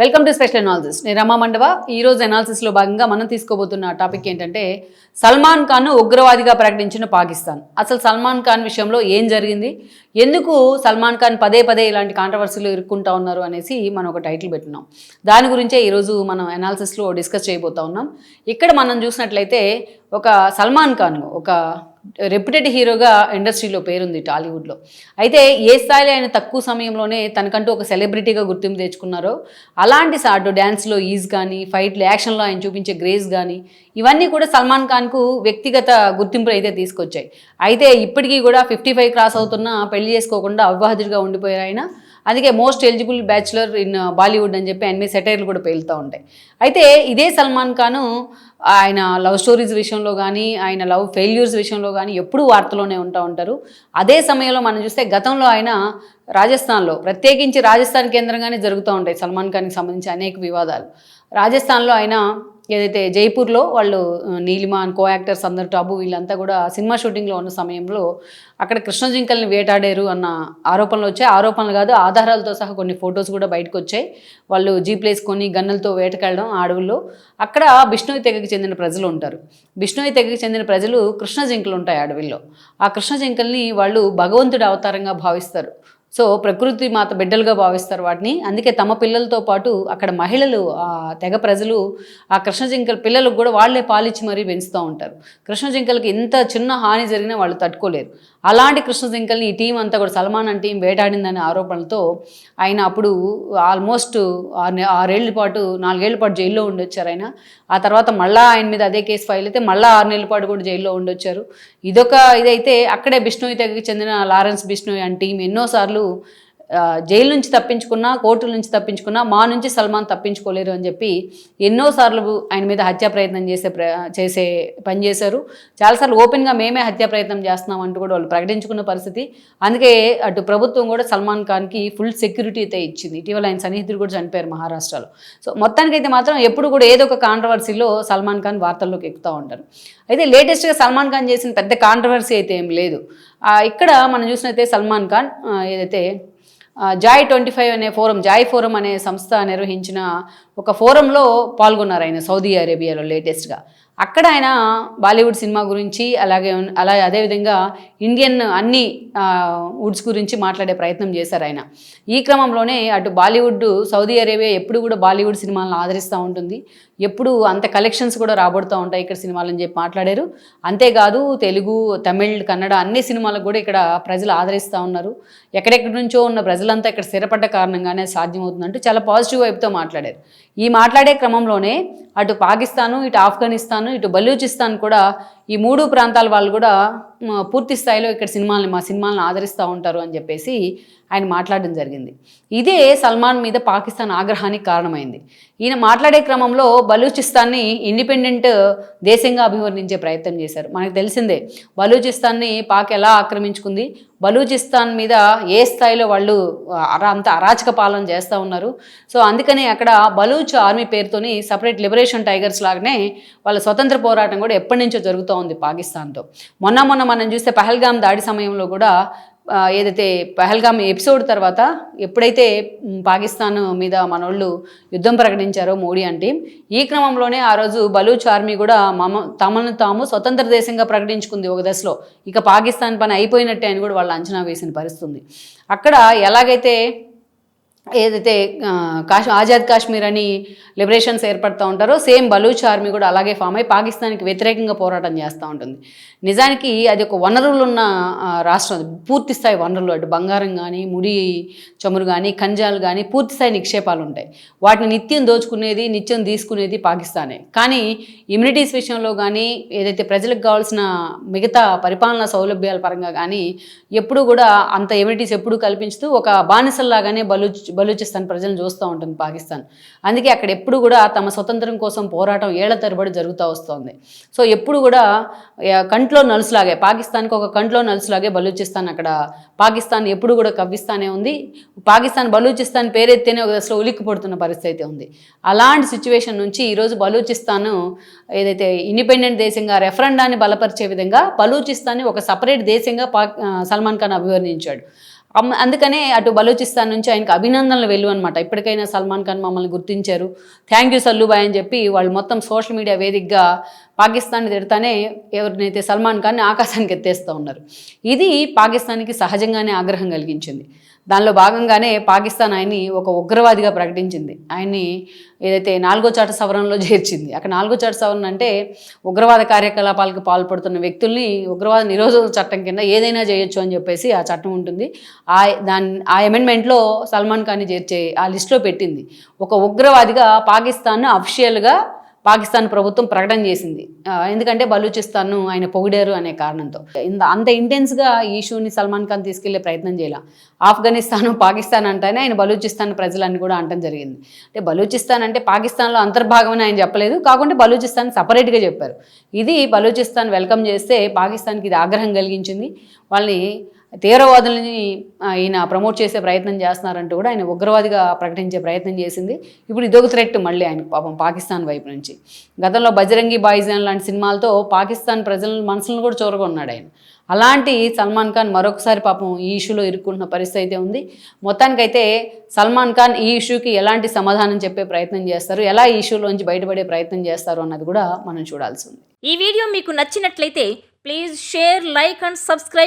Welcome to special analysis నేను రమా మండవ. ఈ రోజు అనాలిసిస్లో భాగంగా మనం తీసుకోబోతున్న టాపిక్ ఏంటంటే సల్మాన్ ఖాన్ను ఉగ్రవాదిగా ప్రకటించిన పాకిస్తాన్. అసలు సల్మాన్ ఖాన్ విషయంలో ఏం జరిగింది? ఎందుకు సల్మాన్ ఖాన్ పదే పదే ఇలాంటి కాంట్రవర్సీలు ఇరుక్కుంటా ఉన్నారు అనేసి మనం ఒక టైటిల్ పెట్టున్నాం దాని గురించే ఈరోజు మనం అనాలిసిస్లో డిస్కస్ చేయబోతా ఉన్నాం. ఇక్కడ మనం చూసినట్లయితే ఒక సల్మాన్ ఖాన్ ఒక రెప్యుటెడ్ హీరోగా ఇండస్ట్రీలో పేరుంది టాలీవుడ్లో అయితే ఏ స్థాయిలో ఆయన తక్కువ సమయంలోనే తనకంటూ ఒక సెలబ్రిటీగా గుర్తింపు తెచ్చుకున్నారో అలాంటి సాటు డ్యాన్స్లో ఈజ్ కానీ ఫైట్లు యాక్షన్లో ఆయన చూపించే గ్రేస్ కానీ ఇవన్నీ కూడా సల్మాన్ ఖాన్కు వ్యక్తిగత గుర్తింపులు అయితే తీసుకొచ్చాయి. అయితే ఇప్పటికీ కూడా ఫిఫ్టీ ఫైవ్ క్రాస్ అవుతున్నా పెళ్ళి చేసుకోకుండా అవివాహితుడిగా ఉండిపోయారు ఆయన. అందుకే most eligible bachelor in Bollywood అని చెప్పి అన్ని సెటైర్లు కూడా పేలుతూ ఉంటాయి. అయితే ఇదే సల్మాన్ ఖాను ఆయన లవ్ స్టోరీస్ విషయంలో కానీ ఆయన లవ్ ఫెయిల్యూర్స్ విషయంలో కానీ ఎప్పుడూ వార్తలోనే ఉంటా ఉంటారు. అదే సమయంలో మనం చూస్తే గతంలో ఆయన రాజస్థాన్లో ప్రత్యేకించి రాజస్థాన్ కేంద్రంగానే జరుగుతూ ఉంటాయి సల్మాన్ ఖాన్కి సంబంధించి అనేక వివాదాలు. రాజస్థాన్లో ఆయన ఏదైతే జైపూర్లో వాళ్ళు నీలిమాన్ కో యాక్టర్స్ అందరు టాబు వీళ్ళంతా కూడా సినిమా షూటింగ్లో ఉన్న సమయంలో అక్కడ కృష్ణ జింకల్ని వేటాడారు అన్న ఆరోపణలు వచ్చాయి. ఆరోపణలు కాదు ఆధారాలతో సహా కొన్ని ఫొటోస్ కూడా బయటకు వచ్చాయి. వాళ్ళు జీప్లేసుకొని గన్నులతో గన్నలతో వేటకెళ్ళడం ఆ అడవుల్లో. అక్కడ బిష్ణోయి తెగకి చెందిన ప్రజలు ఉంటారు. బిష్ణోయి తెగకి చెందిన ప్రజలు కృష్ణజింకలు ఉంటాయి అడవిల్లో. ఆ కృష్ణజింకల్ని వాళ్ళు భగవంతుడి అవతారంగా భావిస్తారు. సో ప్రకృతి మాత బిడ్డలుగా భావిస్తారు వాటిని. అందుకే తమ పిల్లలతో పాటు అక్కడ మహిళలు ఆ తెగ ప్రజలు ఆ కృష్ణజింకల పిల్లలకు కూడా వాళ్ళే పాలిచ్చి మరీ పెంచుతూ ఉంటారు. కృష్ణజింకలకి ఇంత ఎంత చిన్న హాని జరిగినా వాళ్ళు తట్టుకోలేరు. అలాంటి కృష్ణజింకల్ని ఈ టీం అంతా కూడా సల్మాన్ అని టీం వేటాడిందనే ఆరోపణలతో ఆయన అప్పుడు ఆల్మోస్ట్ ఆరేళ్ళ పాటు నాలుగేళ్ళ పాటు జైల్లో ఉండొచ్చారు ఆయన. ఆ తర్వాత మళ్ళా ఆయన మీద అదే కేసు ఫైల్ అయితే మళ్ళీ ఆరు నెలల పాటు కూడా జైల్లో ఉండొచ్చారు. ఇదొక ఇదైతే అక్కడే బిష్ణోయి తెగకి చెందిన లారెన్స్ బిష్ణోయి అని టీం ఎన్నోసార్లు ఆ, జైలు నుంచి తప్పించుకున్నా కోర్టుల నుంచి తప్పించుకున్నా మా నుంచి సల్మాన్ తప్పించుకోలేరు అని చెప్పి ఎన్నోసార్లు ఆయన మీద హత్యా ప్రయత్నం చేసే చేసే పని చేశారు. చాలాసార్లు ఓపెన్గా మేమే హత్యా ప్రయత్నం చేస్తున్నాం అంటూ కూడా వాళ్ళు ప్రకటించుకున్న పరిస్థితి. అందుకే అటు ప్రభుత్వం కూడా సల్మాన్ ఖాన్కి ఫుల్ సెక్యూరిటీ అయితే ఇచ్చింది. ఇటీవల ఆయన సన్నిహితుడు కూడా చనిపోయారు మహారాష్ట్రలో. సో మొత్తానికైతే మాత్రం ఎప్పుడు కూడా ఏదో ఒక కాంట్రవర్సీలో సల్మాన్ ఖాన్ వార్తల్లోకి ఎక్కుతూ ఉంటారు. అయితే లేటెస్ట్గా సల్మాన్ ఖాన్ చేసిన పెద్ద కాంట్రవర్సీ అయితే ఏం లేదు. ఇక్కడ మనం చూసినైతే సల్మాన్ ఖాన్ ఏదైతే జాయ్ ట్వంటీ ఫైవ్ అనే ఫోరం జాయ్ ఫోరం అనే సంస్థ నిర్వహించిన ఒక ఫోరంలో పాల్గొన్నారు ఆయన సౌదీ అరేబియాలో లేటెస్ట్గా. అక్కడ ఆయన బాలీవుడ్ సినిమా గురించి అలాగే అలా అదేవిధంగా ఇండియన్ అన్ని వుడ్స్ గురించి మాట్లాడే ప్రయత్నం చేశారు ఆయన. ఈ క్రమంలోనే అటు బాలీవుడ్ సౌదీ అరేబియా ఎప్పుడు కూడా బాలీవుడ్ సినిమాలను ఆదరిస్తూ ఉంటుంది. ఎప్పుడు అంత కలెక్షన్స్ కూడా రాబడుతూ ఉంటాయి ఇక్కడ సినిమాలని చెప్పి మాట్లాడారు. అంతేకాదు తెలుగు తమిళ్ కన్నడ అన్ని సినిమాలకు కూడా ఇక్కడ ప్రజలు ఆదరిస్తూ ఉన్నారు. ఎక్కడెక్కడి నుంచో ఉన్న ప్రజలంతా ఇక్కడ స్థిరపడ్డ కారణంగానే సాధ్యమవుతుందంటూ చాలా పాజిటివ్ వైపుతో మాట్లాడారు. ఈ మాట్లాడే క్రమంలోనే అటు పాకిస్తాను ఇటు ఆఫ్ఘనిస్తాను ఇటు బలూచిస్తాన్ కూడా ఈ మూడు ప్రాంతాల వాళ్ళు కూడా పూర్తి స్థాయిలో ఇక్కడ సినిమాల్ని మా సినిమాలను ఆదరిస్తూ ఉంటారు అని చెప్పేసి ఆయన మాట్లాడడం జరిగింది. ఇదే సల్మాన్ మీద పాకిస్తాన్ ఆగ్రహానికి కారణమైంది. ఈయన మాట్లాడే క్రమంలో బలూచిస్తాన్ని ఇండిపెండెంట్ దేశంగా అభివర్ణించే ప్రయత్నం చేశారు. మనకు తెలిసిందే బలూచిస్తాన్ని పాక్ ఎలా ఆక్రమించుకుంది? బలూచిస్తాన్ మీద ఏ స్థాయిలో వాళ్ళు అరా అంత అరాచక పాలన చేస్తూ ఉన్నారు? సో అందుకనే అక్కడ బలూచ్ ఆర్మీ పేరుతోని సపరేట్ లిబరేషన్ టైగర్స్ లాగానే వాళ్ళ స్వతంత్ర పోరాటం కూడా ఎప్పటి నుంచో జరుగుతూ ఉంది పాకిస్తాన్తో. మొన్న మొన్న మనం చూస్తే పహల్గామ్ దాడి సమయంలో కూడా ఏదైతే పహల్గామ్ ఎపిసోడ్ తర్వాత ఎప్పుడైతే పాకిస్తాన్ మీద మనోళ్ళు యుద్ధం ప్రకటించారో మోడీ అంటే ఈ క్రమంలోనే ఆ రోజు బలూచ్ ఆర్మీ కూడా మమ తమను తాము స్వతంత్ర దేశంగా ప్రకటించుకుంది ఒక దశలో. ఇక పాకిస్తాన్ పని అయిపోయినట్టే అని కూడా వాళ్ళు అంచనా వేసిన పరిస్థితుంది. అక్కడ ఎలాగైతే ఏదైతే కాశ్ ఆజాద్ కాశ్మీర్ అని లిబరేషన్స్ ఏర్పడుతూ ఉంటారో సేమ్ బలూచ్ ఆర్మీ కూడా అలాగే ఫామ్ అయి పాకిస్తాన్కి వ్యతిరేకంగా పోరాటం చేస్తూ ఉంటుంది. నిజానికి అది ఒక వనరులు ఉన్న రాష్ట్రం పూర్తి స్థాయి వనరులు అటు బంగారం కానీ ముడి చమురు కానీ ఖంజాలు కానీ పూర్తి స్థాయి నిక్షేపాలు ఉంటాయి. వాటిని నిత్యం దోచుకునేది నిత్యం తీసుకునేది పాకిస్తానే. కానీ ఇమ్యూనిటీస్ విషయంలో కానీ ఏదైతే ప్రజలకు కావాల్సిన మిగతా పరిపాలనా సౌలభ్యాల పరంగా కానీ ఎప్పుడు కూడా అంత ఇమ్యూనిటీస్ ఎప్పుడు కల్పించుతూ ఒక బానిసల్లాగానే బలూచ్ బలూచిస్తాన్ ప్రజలను చూస్తూ ఉంటుంది పాకిస్తాన్. అందుకే అక్కడ ఎప్పుడు కూడా తమ స్వతంత్రం కోసం పోరాటం ఏళ్ళ తరబడి జరుగుతూ వస్తుంది. సో ఎప్పుడు కూడా కంట్లో నలుసులాగే పాకిస్తాన్కి ఒక కంట్లో నలుసులాగే బలూచిస్తాన్ అక్కడ పాకిస్తాన్ ఎప్పుడు కూడా కవ్విస్తానే ఉంది. పాకిస్తాన్ బలూచిస్తాన్ పేరెత్తేనే ఒక దశలో ఉలిక్కి పడుతున్న పరిస్థితి అయితే ఉంది. అలాంటి సిచ్యువేషన్ నుంచి ఈరోజు బలూచిస్తాన్ ఏదైతే ఇండిపెండెంట్ దేశంగా రెఫరెండాన్ని బలపరిచే విధంగా బలూచిస్తాన్ని ఒక సపరేట్ దేశంగా పా సల్మాన్ ఖాన్ అభివర్ణించాడు. అందుకనే అటు బలూచిస్తాన్ నుంచి ఆయనకు అభినందనలు వెళ్ళు అనమాట ఇప్పటికైనా సల్మాన్ ఖాన్ మమ్మల్ని గుర్తించారు. థ్యాంక్ యూ సల్లుబాయ్ అని చెప్పి వాళ్ళు మొత్తం సోషల్ మీడియా వేదికగా పాకిస్తాన్ తిడతానే ఎవరినైతే సల్మాన్ ఖాన్ని ఆకాశానికి ఎత్తేస్తూ ఉన్నారు. ఇది పాకిస్తాన్కి సహజంగానే ఆగ్రహం కలిగించింది. దానిలో భాగంగానే పాకిస్తాన్ ఆయన్ని ఒక ఉగ్రవాదిగా ప్రకటించింది. ఆయన్ని ఏదైతే నాలుగో చాట సవరణలో చేర్చింది. అక్కడ నాలుగో చాట సవరణ అంటే ఉగ్రవాద కార్యకలాపాలకు పాల్పడుతున్న వ్యక్తుల్ని ఉగ్రవాద నిరోధక చట్టం కింద ఏదైనా చేయొచ్చు అని చెప్పేసి ఆ చట్టం ఉంటుంది. ఆ దాని ఆ అమెండ్మెంట్లో సల్మాన్ ఖాన్ని చేర్చే ఆ లిస్టులో పెట్టింది. ఒక ఉగ్రవాదిగా పాకిస్తాన్ అఫిషియల్గా పాకిస్తాన్ ప్రభుత్వం ప్రకటన చేసింది. ఎందుకంటే బలూచిస్తాన్ను ఆయన పొగిడారు అనే కారణంతో. ఇంత అంత ఇంటెన్స్గా ఈ ఇష్యూని సల్మాన్ ఖాన్ తీసుకెళ్ళే ప్రయత్నం చేయాల. ఆఫ్ఘనిస్తాన్ పాకిస్తాన్ అంటేనే ఆయన బలూచిస్తాన్ ప్రజలన్నీ కూడా అంటం జరిగింది. అంటే బలూచిస్తాన్ అంటే పాకిస్తాన్లో అంతర్భాగం అని ఆయన చెప్పలేదు. కాకుండా బలూచిస్తాన్ సపరేట్గా చెప్పారు. ఇది బలూచిస్తాన్ వెల్కమ్ చేస్తే పాకిస్తాన్కి ఇది ఆగ్రహం కలిగించింది. వాళ్ళని తీవ్రవాదులని ఈయన ప్రమోట్ చేసే ప్రయత్నం చేస్తున్నారంటూ కూడా ఆయన ఉగ్రవాదిగా ప్రకటించే ప్రయత్నం చేసింది. ఇప్పుడు ఇదొక థ్రెట్ మళ్ళీ ఆయన పాపం పాకిస్తాన్ వైపు నుంచి. గతంలో బజరంగి బాయ్జాన్ లాంటి సినిమాలతో పాకిస్తాన్ ప్రజల మనసులను కూడా చూరగొన్నాడు ఆయన. అలాంటి సల్మాన్ ఖాన్ మరొకసారి పాపం ఈ ఇష్యూలో ఇరుక్కుంటున్న పరిస్థితి అయితే ఉంది. మొత్తానికైతే సల్మాన్ ఖాన్ ఈ ఇష్యూకి ఎలాంటి సమాధానం చెప్పే ప్రయత్నం చేస్తారు? ఎలా ఈ ఇష్యూలోంచి బయటపడే ప్రయత్నం చేస్తారు? అన్నది కూడా మనం చూడాల్సి ఉంది. ఈ వీడియో మీకు నచ్చినట్లయితే please share like and subscribe